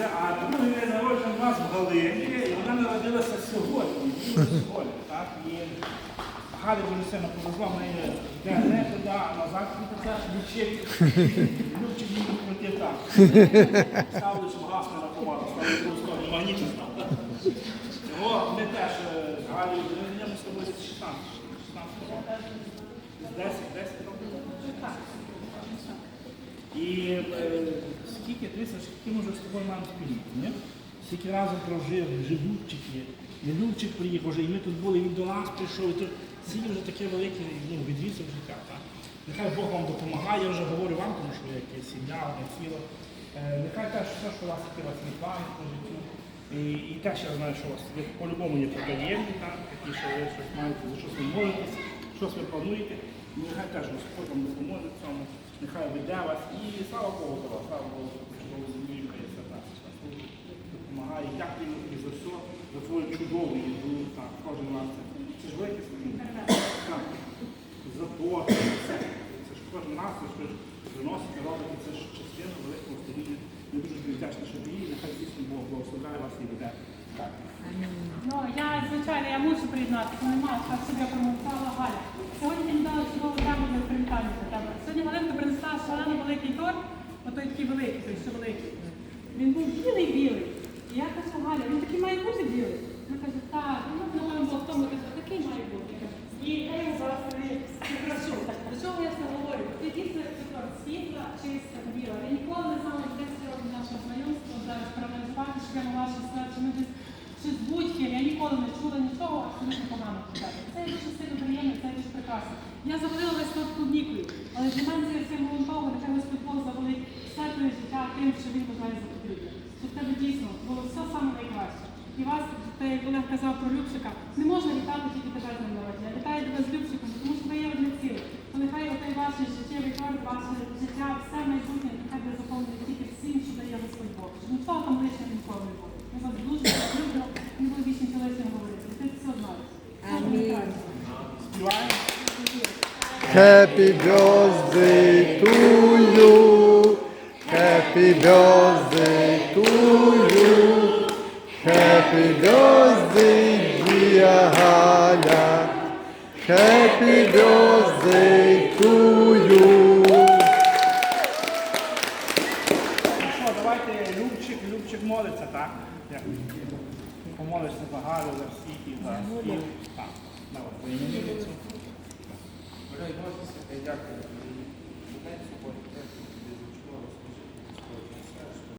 вже, а другий день народження у нас в Галині, і вона народилася сьогодні. Сьогодні, так? І Галя дуже сильно повезла, в неї йде не туди, а назад крутиться, лічить. Любчик її крутить так. Ставили, щоб газ не рахував, ставили в сторону, магнітно став. О, ми теж е, з Галею, ми з тобою з 16. 16 років. 10, 10 років. І е, скільки, дивіться, скільки ми вже з тобою маємо спільно, ні? Скільки разом є. І Любчик приїхав вже, і ми тут були, він до нас прийшов, і тут скільки вже таке велике ну, відвісив життя. Так? Нехай Бог вам допомагає, я вже говорю вам, тому що є сім'я, одне тіло. Е, нехай теж все, що у вас таке вас не плани по життю. І, і теж я знаю, що у вас по-любому є потаємні, так? такі, що ви щось маєте, за щось ви молитесь, щось ви плануєте. Нехай теж Господь вам допоможе в цьому, нехай веде вас. І слава Богу за вас, слава Богу, ви змінюєте свята. Допомагає. Дякую тобі за все, за твою чудову їду. Так, кожен раз це. Це ж велике. Так. За то, за все. Це ж кожен раз, це ж виносите, робите, це ж частина великого служіння. Ми дуже тобі вдячні, що ви. Нехай дійсно Бог благословляє вас і веде. Так. Ну, я, звичайно, я мушу приєднатися, немає, так собі промовчала Галя. Сьогодні мені дали чудову тему для привітання до тебе. Сьогодні Галинка принесла шалено великий торт, отой такий великий, той що великий. Він був білий-білий. І я кажу, Галя, він такий має бути білий. Вона каже, так, ну, напевно, було в тому, такий має бути. І я його зараз. Так, до чого я це говорю? Ти дійсно світла, чиста, біла. Я ніколи не знала, де сьогодні наше знайомство зараз проаналізувати, що я щось сказати, що ми десь щось будь-ким, я ніколи не чула нічого абсолютно поганого тебе. Це дуже сильно приємно, це дуже прекрасно. Я завалила весь клубнікою, але для мене це всім було того, нехай Господь Бог завалить все твоє життя тим, що він вважає за потрібне. Щоб в тебе дійсно було все саме найкраще. І вас, те, Олег казав про Любчика, не можна вітати тільки тебе з народження. Вітаю тебе з Любчиком, тому що ви є одне ціле. То нехай отой ваш життєвий торт, ваше життя, все майбутнє, нехай буде заповнене тільки всім, що дає Господь Бог. Щоб нічого там лишнього ніколи не було. Ми вас дуже любимо, не буду більше нічого лишнього говорити. Ти все. Співаємо? Happy birthday to you. Happy birthday to you. Happy birthday, Happy birthday to you! Що, давайте Любчик, Любчик молиться, так? Як? Ти Помолишся за за всіх і за всіх. Так, давай, приймемо цю. Дякую.